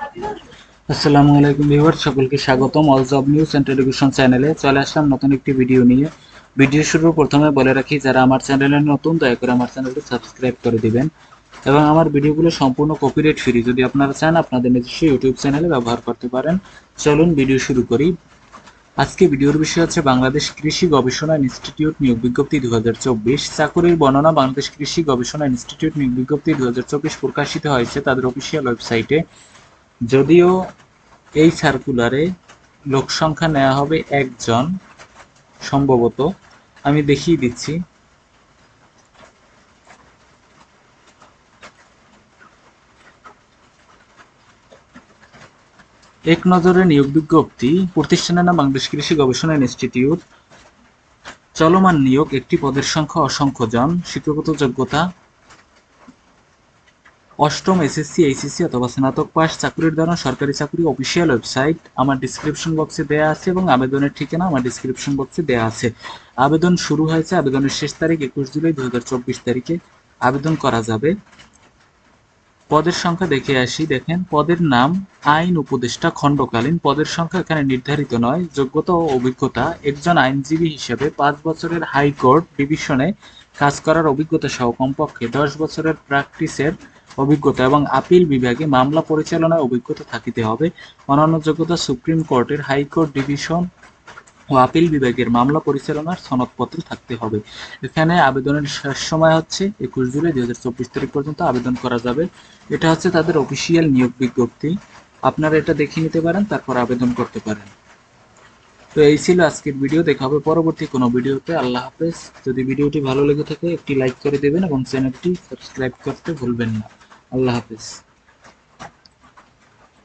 আসসালামু আলাইকুম ভিউয়ার সকলকে স্বাগতম all job news and education চ্যানেলে চলে আসলাম নতুন একটি ভিডিও নিয়ে। ভিডিও শুরুর প্রথমে বলে রাখি, যারা আমার চ্যানেলে নতুন, দয়া করে আমার চ্যানেলটি সাবস্ক্রাইব করে দিবেন। এবং আমার ভিডিওগুলো সম্পূর্ণ কপিরাইট ফ্রি যদি আপনারা চান, আপনাদের নিজস্ব ইউটিউব চ্যানেলে ব্যবহার করতে পারেন। চলুন ভিডিও শুরু করি। আজকে ভিডিওর বিষয় হচ্ছে বাংলাদেশ কৃষি গবেষণা ইনস্টিটিউট নিয়োগ বিজ্ঞপ্তি দু চাকরির বর্ণনা, বাংলাদেশ কৃষি গবেষণা ইনস্টিটিউট নিয়োগ বিজ্ঞপ্তি দুই হাজার চব্বিশ প্রকাশিত হয়েছে তাদের অফিসিয়াল ওয়েবসাইটে যদিও এই সার্কুলারে লোক সংখ্যা নেওয়া হবে একজন, সম্ভবত আমি দেখিয়ে দিচ্ছি। এক নজরে নিয়োগ বিজ্ঞপ্তি, প্রতিষ্ঠানের নাম বাংলাদেশ কৃষি গবেষণা ইনস্টিটিউট। চলমান নিয়োগ একটি পদের সংখ্যা অসংখ্য জন, শিক্ষাগত যোগ্যতা অষ্টম এসএসসি এইচএসসি অথবা স্নাতক পাস চাকরির জন্য সরকারি চাকরি অফিসিয়াল ওয়েবসাইট আমার ডিসক্রিপশন বক্সে দেয়া আছে এবং আবেদনের ঠিকানা আমার ডিসক্রিপশন বক্সে দেয়া আছে। আবেদন শুরু হয়েছে আবেদনের শেষ তারিখ একুশ জুলাই দু তারিখে। আবেদন করা যাবে। পদের সংখ্যা দেখে আসি, দেখেন, পদের নাম, আইন উপদেষ্টা, খণ্ডকালীন। পদের সংখ্যা এখানে নির্ধারিত নয়, যোগ্যতা ও অভিজ্ঞতা। একজন আইনজীবী হিসেবে পাঁচ বছরের হাইকোর্ট ডিভিশনে কাজ করার অভিজ্ঞতা সহ কমপক্ষে দশ বছরের প্র্যাকটিসের অভিজ্ঞতা এবং আপিল বিভাগে মামলা পরিচালনায় অভিজ্ঞতা থাকিতে হবে। অন্যান্য যোগ্যতা সুপ্রিম কোর্টের হাইকোর্ট ডিভিশন ও আপিল বিভাগের মামলা পরিচালনার সনদপত্র থাকতে হবে। এখানে আবেদনের শেষ সময় হচ্ছে একুশ জুলাই দু হাজার চব্বিশ তারিখ পর্যন্ত আবেদন করা যাবে। এটা হচ্ছে তাদের অফিসিয়াল নিয়োগ বিজ্ঞপ্তি। আপনারা এটা দেখে নিতে পারেন, তারপর আবেদন করতে পারেন। তো এই ছিল আজকের ভিডিও। দেখা হবে পরবর্তী কোনো ভিডিওতে। আল্লাহ হাফেজ। যদি ভিডিওটি ভালো লেগে থাকে, একটি লাইক করে দেবেন এবং চ্যানেলটি সাবস্ক্রাইব করতে ভুলবেন না। আল্লাহ হাফেজ।